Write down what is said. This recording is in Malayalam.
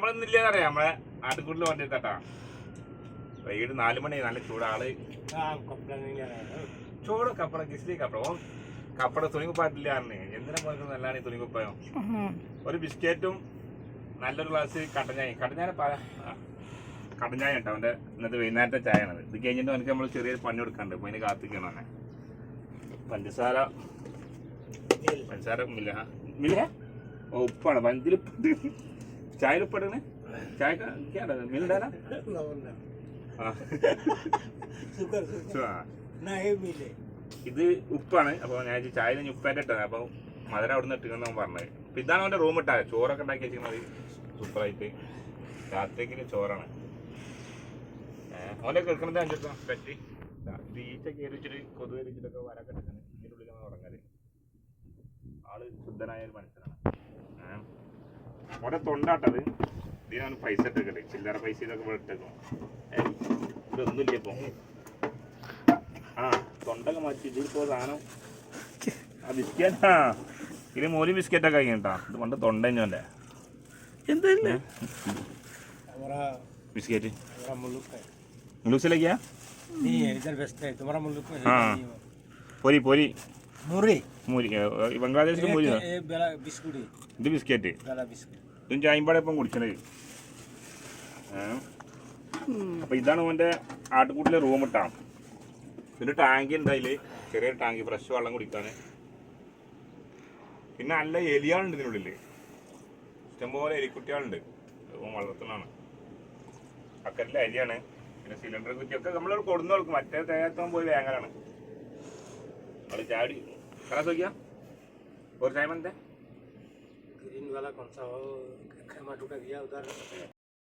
നമ്മളൊന്നില്ല അറിയാം നമ്മളെ ആട്ടുകൂട്ടിൽ വണ്ടി തട്ടാ വൈകിട്ട് നാല് മണി നല്ല ചൂടാൾ. ചൂട് കപ്പട കിസ്ലി കപ്പട ഓ കപ്പട തുണിക്കുപ്പായിട്ടില്ല അറിഞ്ഞ് എന്തിനാ പോയത് നല്ലതാണ് ഈ തുണിക്കുപ്പായം? ഒരു ബിസ്ക്കറ്റും നല്ലൊരു ഗ്ലാസ് കടഞ്ഞായി കട്ടഞ്ഞായ കട്ടഞ്ഞായ കേട്ടോ അവന്റെ ഇന്നത്തെ വൈകുന്നേരത്തെ ചായയാണത് ഇത് കഴിഞ്ഞിട്ട് അവനക്ക് നമ്മൾ ചെറിയൊരു പണി കൊടുക്കാണ്ട് അപ്പൊ അതിന് കാത്തിക്കണം തന്നെ പഞ്ചസാര. പഞ്ചസാര മില്ല. മില്ല? ഓ ഉപ്പാണ്. പഞ്ചിൽ ചായ का ചായ डाला मिल डाला ഇത് ഉപ്പാണ്. അപ്പൊ ഞാൻ ചായ കഴിഞ്ഞ് ഉപ്പായിട്ട് ഇട്ടത്. അപ്പൊ മധുര അവിടെ നിന്ന് ഇട്ടിരുന്ന പറഞ്ഞത് അപ്പൊ ഇതാണ് അവന്റെ റൂം ഇട്ടാ. ചോറൊക്കെ ഉണ്ടാക്കി വെച്ചിരുന്നത് സൂപ്പറായിട്ട് രാത്രിക്ക് ചോറാണ്. അവന്റെ കേൾക്കണത് അഞ്ചെട്ടോ പറ്റി. ഈച്ച കയറി വെച്ചിട്ട് കൊതുക് വെച്ചിട്ടൊക്കെ വരക്കെ എടുക്കുന്നത് ഇതിന്റെ ഉള്ളിലാണ് ഉറങ്ങൽ ആൾ ശുദ്ധനായ ഒരു മനുഷ്യനാണ്. ഏഹ് ഒരെ തൊണ്ടാട്ടത്. ഇതിനാണ് പൈസ ഇട്ടേക്കൽ ചില്ലറ പൈസ ഇതൊക്കെ ഇവിടെ ഇട്ടേക്കും. ഇതൊന്നുമില്ല ഇപ്പൊ. ആ തൊണ്ടൊക്കെ മാറ്റി. ഇതിലിപ്പോൾ സാധനം ആ ബിസ്ക്കറ്റ് ആ. ഇതിൽ മോലി ബിസ്ക്കറ്റൊക്കെ കഴിക്കണ്ടാ ഇത് പണ്ട് തൊണ്ടഞ്ഞോന്റെ എന്തല്ലേ? ബിസ്ക്കറ്റ്. പൊരി പൊരി. മുറി. മുരി ബംഗ്ലാദേശിൽ മുരി ഇത്? ബിസ്ക്കറ്റ്. ഇതും ചായമ്പാടെ ഇപ്പം അപ്പൊ ഇതാണ് അവന്റെ ആട്ടുകൂട്ടിലെ റൂം ഇട്ടാണ് പിന്നെ ടാങ്കി ഉണ്ട് അതിൽ. ചെറിയൊരു ടാങ്കി ഫ്രഷ് വെള്ളം കുടിക്കാന് പിന്നെ നല്ല എലിയാളുണ്ട് ഇതിനുള്ളിൽ ഇഷ്ടംപോലെ എലിക്കുട്ടികളുണ്ട്. റൂം വളർത്തുന്നതാണ്. അക്കറിലെ അരിയാണ്. പിന്നെ സിലിണ്ടർ കുറ്റിയൊക്കെ നമ്മൾ കൊടുന്നു കൊടുക്കും. മറ്റേ തേങ്ങാത്തോൻ പോയി വേങ്ങലാണ്. നമ്മൾ ചാടി. കണക്ക് നോക്കിയാ? ഒരു ടൈം മന്തേ ग्रीन वाला कौन सा हो खैमा टूटा दिया उधर